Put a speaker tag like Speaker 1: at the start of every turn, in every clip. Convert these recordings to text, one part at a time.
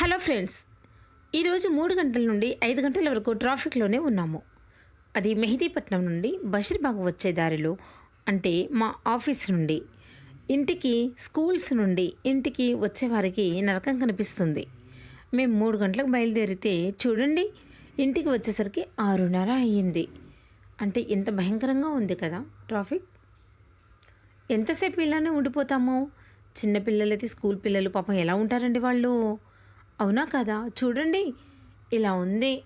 Speaker 1: Hello friends ఈరోజు మూడు గంటల నుండి ఐదు గంటల వరకు ట్రాఫిక్లోనే ఉన్నాము. అది మెహదీపట్నం నుండి బషీర్బాగ్ వచ్చే దారిలో అంటే మా ఆఫీస్ నుండి. ఇంటికి స్కూల్స్ నుండి ఇంటికి వచ్చేవారికి నరకం కనిపిస్తుంది. మేము మూడు గంటలకు బయలుదేరితే చూడండి ఇంటికి వచ్చేసరికి ఆరున్నర అయ్యింది. అంటే ఎంత భయంకరంగా ఉంది కదా ట్రాఫిక్? ఎంతసేపు ఇలానే ఉండిపోతామో? చిన్నపిల్లలైతే స్కూల్ పిల్లలు పాపం ఎలా ఉంటారండి వాళ్ళు? అవునా కదా? చూడండి. ఇలా ఉంది.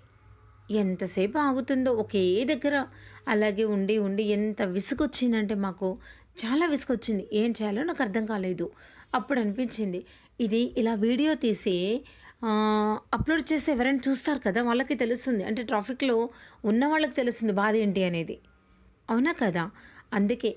Speaker 1: ఎంతసేపు ఆగుతుందో ఒకే దగ్గర. అలాగే ఉండి ఉండి ఎంత విసుగొచ్చిందంటే మాకు చాలా విసుగొచ్చింది. ఏం చేయాలో నాకు అర్థం కాలేదు. అప్పుడు అనిపించింది ఇది ఇలా వీడియో తీసి అప్లోడ్ చేస్తే ఎవరైనా చూస్తారు కదా? వాళ్ళకి తెలుస్తుంది. అంటే ట్రాఫిక్లో ఉన్న వాళ్ళకి తెలుస్తుంది బాధ ఏంటి అనేది. అవునా కదా? అందుకే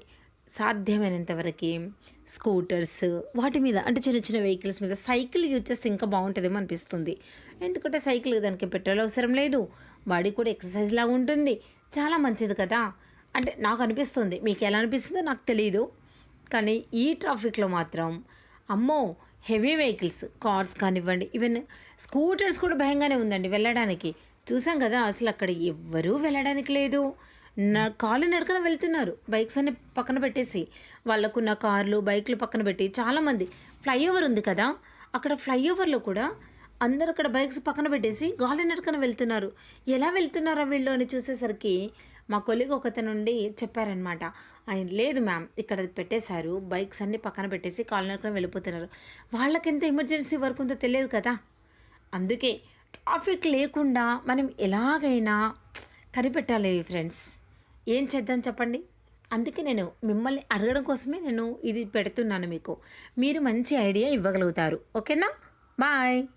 Speaker 1: సాధ్యమైనంత వరకు స్కూటర్స్ వాటి మీద అంటే చిన్న చిన్న వెహికల్స్ మీద సైకిల్ యూజ్ చేస్తే ఇంకా బాగుంటుందేమో అనిపిస్తుంది. ఎందుకంటే సైకిల్ దానికి పెట్రోల్ అవసరం లేదు. బాడీ కూడా ఎక్సర్సైజ్ లాగా ఉంటుంది. చాలా మంచిది కదా. అంటే నాకు అనిపిస్తుంది. మీకు ఎలా అనిపిస్తుందో నాకు తెలియదు కానీ ఈ ట్రాఫిక్లో మాత్రం అమ్మో హెవీ వెహికల్స్ కార్స్ కానివ్వండి ఈవెన్ స్కూటర్స్ కూడా భయంగానే ఉందండి వెళ్ళడానికి. చూసాం కదా అసలు అక్కడ ఎవ్వరూ వెళ్ళడానికి లేదు. నా కాలు నడకన వెళ్తున్నారు. బైక్స్ అన్ని పక్కన పెట్టేసి వాళ్ళకున్న కార్లు బైక్లు పక్కన పెట్టి చాలామంది ఫ్లైఓవర్ ఉంది కదా అక్కడ ఫ్లైఓవర్లో కూడా అందరు అక్కడ బైక్స్ పక్కన పెట్టేసి గాలి నడకన వెళ్తున్నారు. ఎలా వెళ్తున్నారా వీళ్ళు అని చూసేసరికి మా కొలిగ్ ఒకతను నుండి చెప్పారనమాట ఆయన లేదు మ్యామ్ ఇక్కడ పెట్టేశారు. బైక్స్ అన్ని పక్కన పెట్టేసి కాలు నడకన వెళ్ళిపోతున్నారు. వాళ్ళకి ఎంత ఎమర్జెన్సీ వర్క్ ఉందో తెలియదు కదా. అందుకే ట్రాఫిక్ లేకుండా మనం ఎలాగైనా కనిపెట్టాలి ఫ్రెండ్స్. ఏం చేద్దాం చెప్పండి? అందుకే నేను మిమ్మల్ని అడగడం కోసమే నేను ఇది పెడుతున్నాను మీకు. మీరు మంచి ఐడియా ఇవ్వగలుగుతారు. ఓకేనా? బాయ్.